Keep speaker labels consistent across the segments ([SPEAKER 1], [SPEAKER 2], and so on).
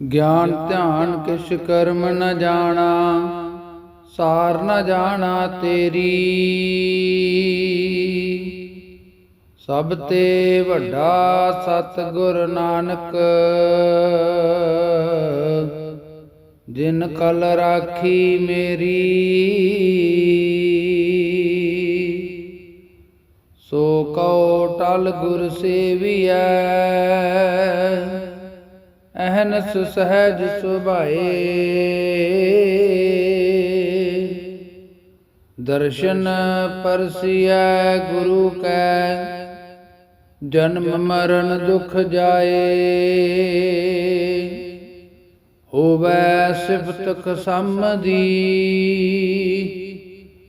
[SPEAKER 1] ਗਿਆਨ ਧਿਆਨ ਕਿਛ ਕਰਮ ਨ ਜਾਣਾ ਸਾਰ ਨ ਜਾਣਾ ਤੇਰੀ। ਸਭ ਤੇ ਵੱਡਾ ਸਤਿਗੁਰ ਨਾਨਕ ਜਿਨ ਕਲ ਰਾਖੀ ਮੇਰੀ। ਸੋ ਕਉ ਟਲ ਗੁਰ ਸੇਵੀਐ ਅਹਨਸ ਸਹਿਜ ਸੁਭਾਏ। ਦਰਸ਼ਨ ਪਰਸਿਐ ਗੁਰੂ ਕੈ, ਜਨਮ ਮਰਨ ਦੁਖ ਜਾਏ। ਹੋਵੈ ਸਿਫਤ ਖਸਮਦੀ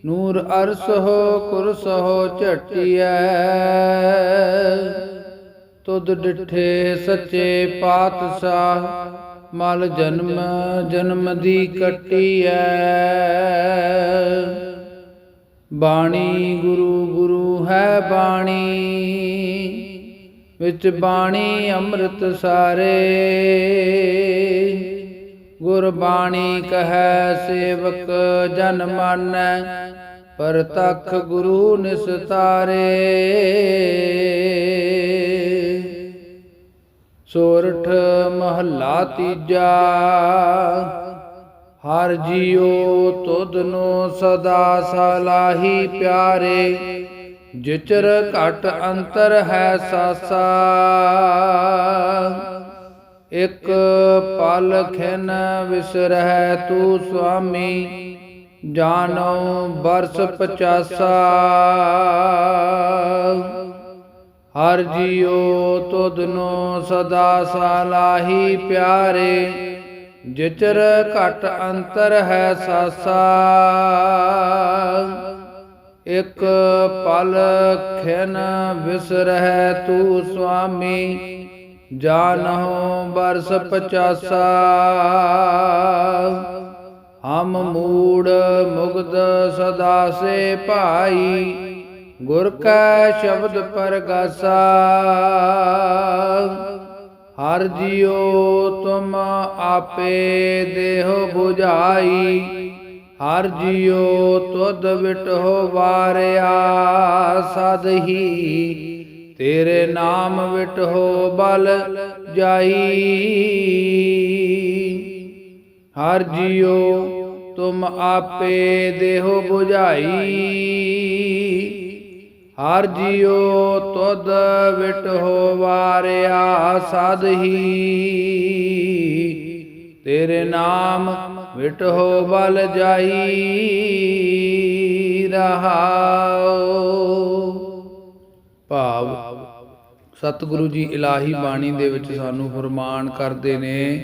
[SPEAKER 1] ਨੂਰ ਅਰਸ ਹੋ ਕੁਰਸ ਹੋ ਝਟਿਐ। ਤੁਧ ਡਿਠੇ ਸੱਚੇ ਪਾਤਸ਼ਾਹ, ਮਲ ਜਨਮ ਜਨਮ ਦੀ ਕਟਿਐ। ਬਾਣੀ ਗੁਰੂ ਗੁਰੂ ਹੈ ਬਾਣੀ, ਵਿੱਚ ਬਾਣੀ ਅੰਮ੍ਰਿਤ ਸਾਰੇ। ਗੁਰ ਬਾਣੀ ਕਹੈ ਸੇਵਕ ਜਨ ਮਾਨੈ, ਪਰ ਤਖ ਗੁਰੂ ਨਿਸਤਾਰੇ। ਸੋਰਠ ਮਹੱਲਾ ਤੀਜਾ। ਹਰ ਜੀਉ ਤੁਧਨੋ ਸਦਾ ਸਲਾਹੀ ਪਿਆਰੇ। ਜਿਚਰ ਘਟ ਅੰਤਰ ਹੈ ਸਾਸਾ। ਇਕ ਪਲ ਖਿਨ ਵਿਸਰਹਿ ਤੂ ਸੁਆਮੀ। ਜਾਣੋ ਬਰਸ ਪਚਾਸਾ। ਹਰ ਜੀਉ ਤੁਧਨੋ ਸਦਾ ਸਾਲਾਹੀ ਪਿਆਰੇ, ਜਿਚਰ ਘਟ ਅੰਤਰ ਹੈ ਸਾਸਾ। ਇਕ ਪਲ ਖਿਨ ਵਿਸਰਹਿ ਤੂ ਸੁਆਮੀ, ਜਾਨਹੁ ਬਰਸ ਪਚਾਸਾ। ਹਮ ਮੂੜ ਮੁਗਦ ਸਦਾ ਸੇ ਭਾਈ ਗੁਰ ਕੈ ਸ਼ਬਦ ਪਰਗਾਸਾ, ਹਰ ਜਿਉ ਤੁਮ ਆਪੇ ਦੇਹ 부ਝਾਈ ਹਰ ਜਿਉ ਤੁਧ ਵਿਟਹੁ ਵਾਰਿਆ ਸਦਹੀ ਤੇਰੇ ਨਾਮ ਵਿਟਹੁ ਬਲ ਜਾਈ। ਹਰ ਜਿਉ ਤੁਮ ਆਪੇ ਦੇਹੁ 부ਝਾਈ ਹਰ ਜਿਉ ਤੁਧ ਵਿਟਹੁ ਵਾਰਿਆ ਸਦਹੀ ਤੇਰੇ ਨਾਮ ਵਿਟਹੁ ਬਲ ਜਾਈ ਰਹਾਉ। ਭਾਵ ਸਤਿਗੁਰੂ ਜੀ ਇਲਾਹੀ ਬਾਣੀ ਦੇ ਵਿੱਚ ਸਾਨੂੰ ਫਰਮਾਨ ਕਰਦੇ ਨੇ,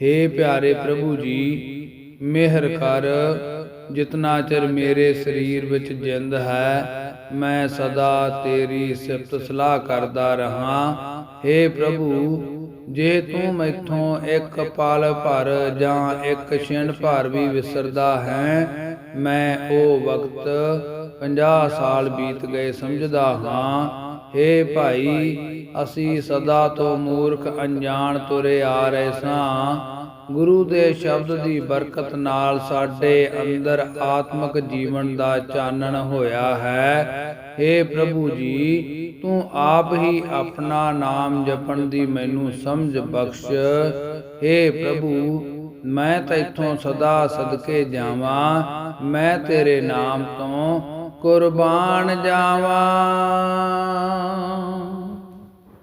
[SPEAKER 1] ਹੇ ਪਿਆਰੇ ਪ੍ਰਭੂ ਜੀ, ਮਿਹਰ ਕਰ, ਜਿਤਨਾ ਚਿਰ ਮੇਰੇ ਸਰੀਰ ਵਿੱਚ ਜਿੰਦ ਹੈ ਮੈਂ ਸਦਾ ਤੇਰੀ ਸਿਫਤ ਸਲਾਹ ਕਰਦਾ ਰਹਾ। ਹੇ ਪ੍ਰਭੂ, ਜੇ ਤੂੰ ਮੈਥੋਂ ਇੱਕ ਪਲ ਭਰ ਜਾਂ ਇੱਕ ਛਿਣ ਭਰ ਵੀ ਵਿਸਰਦਾ ਹੈ, ਮੈਂ ਉਹ ਵਕਤ 50 ਸਾਲ ਬੀਤ ਗਏ ਸਮਝਦਾ ਹਾਂ। ਹੇ ਭਾਈ, ਅਸੀਂ ਸਦਾ ਤੋਂ ਮੂਰਖ ਅਣਜਾਣ ਤੁਰੇ ਆ ਰਹੇ ਸਾਂ। ਗੁਰੂ ਦੇ ਸ਼ਬਦ ਦੀ ਬਰਕਤ ਨਾਲ ਸਾਡੇ ਅੰਦਰ ਆਤਮਿਕ ਜੀਵਨ ਦਾ ਚਾਨਣ ਹੋਇਆ ਹੈ। हे ਪ੍ਰਭੂ ਜੀ, ਤੂੰ ਆਪ ਹੀ ਆਪਣਾ ਨਾਮ ਜਪਣ ਦੀ ਮੈਨੂੰ ਸਮਝ ਬਖਸ਼। हे ਪ੍ਰਭੂ, ਮੈਂ ਤੈਥੋਂ ਸਦਾ ਸਦਕੇ ਜਾਵਾਂ। ਮੈਂ ਤੇਰੇ ਨਾਮ ਤੋਂ ਕੁਰਬਾਨ ਜਾਵਾਂ।